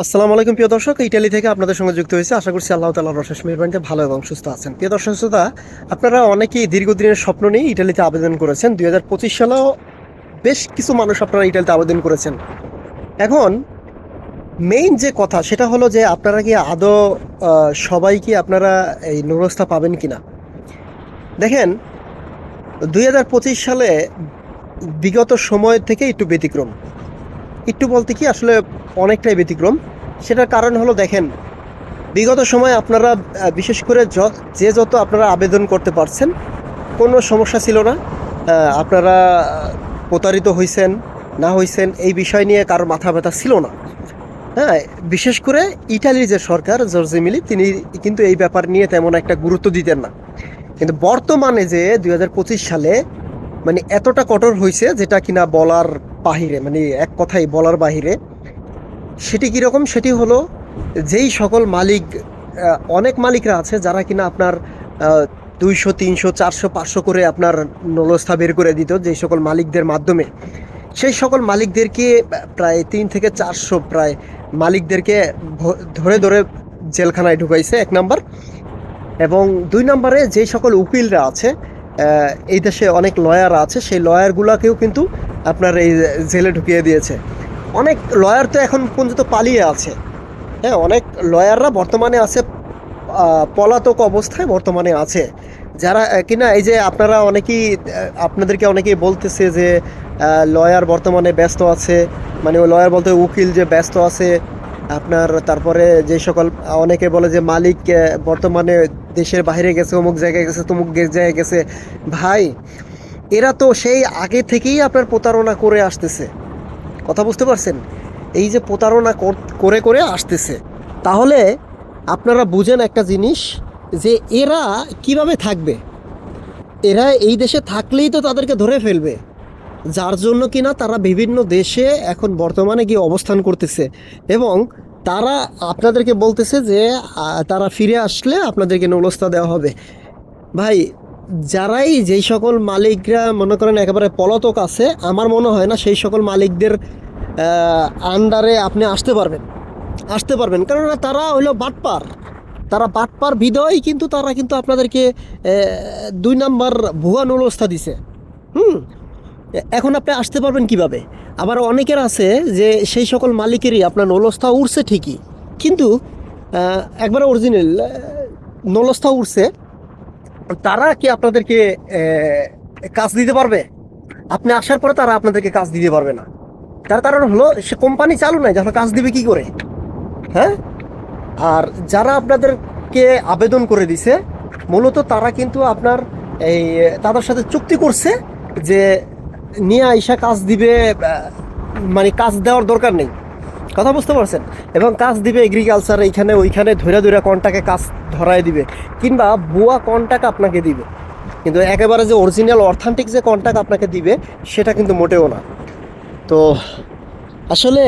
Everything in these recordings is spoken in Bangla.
আসসালামু আলাইকুম, প্রিয় দর্শক। ইটালি থেকে আপনাদের সঙ্গে যুক্ত হয়েছে। আশা করছি আল্লাহ তালা রশেষ মেহরবানিতে ভালো এবং সুস্থ আছেন। প্রিয় দর্শক, শ্রোতা, আপনারা অনেকেই দীর্ঘদিনের স্বপ্ন নিয়ে ইটালিতে আবেদন করেছেন। দুই হাজার পঁচিশ সালেও বেশ কিছু মানুষ আপনারা ইটালিতে আবেদন করেছেন। এখন মেইন যে কথা, সেটা হলো যে আপনারা কি আদৌ সবাই কি আপনারা এই নুরস্থা পাবেন কি না দেখেন, দুই হাজার পঁচিশ সালে বিগত সময় থেকে একটু ব্যতিক্রম। একটু বলতে কি, আসলে অনেকটাই ব্যতিক্রম। সেটার কারণ হলো দেখেন, বিগত সময় আপনারা বিশেষ করে য- যত আপনারা আবেদন করতে পারছেন, কোনো সমস্যা ছিল না। আপনারা প্রতারিত হয়েছেন না হয়েছেন এই বিষয় নিয়ে কারোর মাথা ব্যথা ছিল না। হ্যাঁ বিশেষ করে ইটালির যে সরকার, জর্জি মিলি, তিনি কিন্তু এই ব্যাপার নিয়ে তেমন একটা গুরুত্ব দিতেন না। কিন্তু বর্তমানে যে দুই হাজার পঁচিশ সালে মানে এতটা কঠোর হয়েছে যেটা কিনা বলার বাহিরে মানে এক কথাই বলার বাহিরে, সেটি কীরকম সেটি হলো যেই সকল মালিক অনেক মালিকরা আছে যারা কিনা আপনার দুইশো, তিনশো, চারশো, পাঁচশো করে আপনার নলস্থা বের করে দিত যেই সকল মালিকদের মাধ্যমে। সেই সকল মালিকদেরকে প্রায় তিন থেকে চারশো প্রায় মালিকদেরকে ধরে ধরে জেলখানায় ঢুকাইছে, এক নাম্বার। এবং দুই নম্বরে যেই সকল উকিলরা আছে এই দেশে অনেক লয়ার আছে, সেই লয়ারগুলোকেও কিন্তু আপনার এই জেলে ঢুকিয়ে দিয়েছে। অনেক লয়ার তো এখন পর্যন্ত পালিয়ে আছে। হ্যাঁ অনেক লয়াররা বর্তমানে আছে পলাতক অবস্থায় বর্তমানে আছে। যারা কিনা এই যে আপনারা অনেকেই আপনাদেরকে অনেকেই বলতেছে যে লয়ার বর্তমানে ব্যস্ত আছে। মানে ওই লয়ার বলতে উকিল যে ব্যস্ত আছে, আপনার তারপরে যে সকল, অনেকে বলে যে মালিক বর্তমানে দেশের বাইরে গেছে, অমুক জায়গায় গেছে, তমুক জায়গায় গেছে। ভাই এরা তো সেই আগে থেকেই আপনার প্রতারণা করে আসতেছে। কথা বুঝতে পারছেন? এই যে প্রতারণা কর- করে আসতেছে। তাহলে আপনারা বুঝেন একটা জিনিস, যে এরা কীভাবে থাকবে? এরা এই দেশে থাকলেই তো তাদেরকে ধরে ফেলবে। যার জন্য কিনা তারা বিভিন্ন দেশে এখন বর্তমানে গিয়ে অবস্থান করতেছে এবং তারা আপনাদেরকে বলতেছে যে তারা ফিরে আসলে আপনাদেরকে নলস্তা দেওয়া হবে। ভাই যারাই যেই সকল মালিকরা মনে করেন একেবারে পলাতক আছে, আমার মনে হয় না সেই সকল মালিকদের আন্ডারে আপনি আসতে পারবেন। আসতে পারবেন। কারণ তারা হইল বাটপার। তারা বাটপার বিদয় কিন্তু তারা কিন্তু আপনাদেরকে দুই নাম্বার ভুয়া নলস্তা দিছে। হুম? এখন আপনি আসতে পারবেন কীভাবে? আবার অনেকের আছে যে সেই সকল মালিকেরই আপনার নলস্থা উঠছে ঠিকই। কিন্তু একবারে অরিজিনাল নলস্থা উঠছে তারা কি আপনাদেরকে কাজ দিতে পারবে? আপনি আসার পরে তারা আপনাদেরকে কাজ দিতে পারবে না। তার কারণ হলো, সে কোম্পানি চালু নাই যারা কাজ দিবে কি করে? হ্যাঁ? আর যারা আপনাদেরকে আবেদন করে দিছে, মূলত তারা কিন্তু আপনার এই, তাদের সাথে চুক্তি করছে যে নিয়ে আইসা কাজ দিবে মানে কাজ দেওয়ার দরকার নেই। কথা বুঝতে পারছেন? এবং কাজ দিবে এগ্রিকালচার এইখানে, ওইখানে ধরে ধরে কন্টাকে কাজ ধরায় দিবে, কিংবা বুয়া কন্টাক্ট আপনাকে দিবে। কিন্তু একেবারে যে অরিজিনাল অর্থান্টিক যে কন্টাক্ট আপনাকে দিবে, সেটা কিন্তু মোটেও না। তো আসলে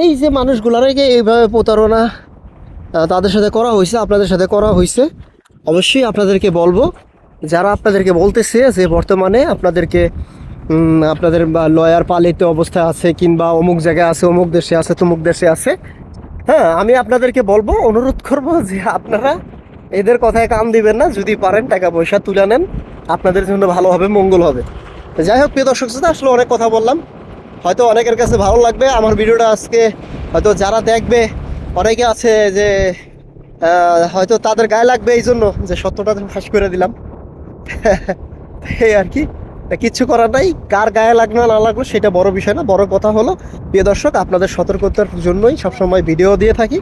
এই যে মানুষগুলারকে এইভাবে প্রতারণা তাদের সাথে করা হয়েছে, আপনাদের সাথে করা হয়েছে, অবশ্যই আপনাদেরকে বলব, যারা আপনাদেরকে বলতেছে যে বর্তমানে আপনাদেরকে আপনাদের লয়ার পালিত অবস্থায় আছে, কিংবা অমুক জায়গায় আছে, অমুক দেশে আছে, তমুক দেশে আছে হ্যাঁ আমি আপনাদেরকে বলব অনুরোধ করব যে আপনারা এদের কথায় কান দিবেন না। যদি পারেন টাকা পয়সা তুলে নেন। আপনাদের জন্য ভালো হবে মঙ্গল হবে। যাই হোক প্রিয় দর্শক শ্রোতা, আসলে অনেক কথা বললাম। হয়তো অনেকের কাছে ভালো লাগবে। আমার ভিডিওটা আজকে হয়তো যারা দেখবে অনেকে আছে যে হয়তো তাদের গায়ে লাগবে এই জন্য যে সত্যটা ফাঁস করে দিলাম। এই আর কি। কিচ্ছু করার নাই, কার গায়ে লাগল, না লাগল, সেটা বড় বিষয় না। বড় কথা হলো, প্রিয় দর্শক, আপনাদের সতর্কতার জন্যই সবসময় ভিডিও দিয়ে থাকি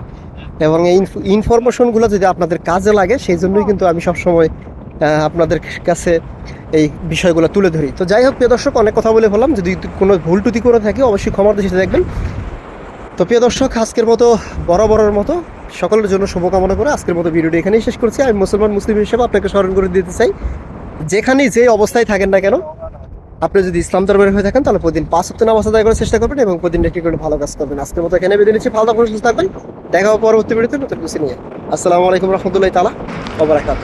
এবং এই ইনফরমেশনগুলো যদি আপনাদের কাজে লাগে, সেই জন্যই কিন্তু আমি সবসময় আপনাদের কাছে এই বিষয়গুলো তুলে ধরি। তো যাই হোক, প্রিয় দর্শক, অনেক কথা বলে বললাম যদি কোনো ভুল টুতি করে থাকি, অবশ্যই ক্ষমার দৃষ্টিতে দেখবেন। তো প্রিয় দর্শক, আজকের মতো বড় বরাবরের মতো। সকলের জন্য শুভকামনা করে আজকের মতো ভিডিওটি এখানেই শেষ করছি। আমি মুসলমান, মুসলিম হিসেবে আপনাকে স্মরণ করে দিতে চাই। যেখানেই যে অবস্থায় থাকেন না কেন আপনি যদি ইসলাম ধর্মের হয়ে থাকেন, তাহলে প্রতিদিন পাঁচ সপ্তাহ নামাজ আদায় করার চেষ্টা করবেন এবং প্রতিদিন একটি করে ভালো কাজ করবেন। আজকের মতো এখানে বেঁধে নিচ্ছি। ভালো থাকুন, সুস্থ থাকবেন। দেখা হবে পরবর্তী ভিডিওতে নতুন কিছু নিয়ে। আসসালামু আলাইকুম রহমতুল্লাহ তালা ওবরাকাত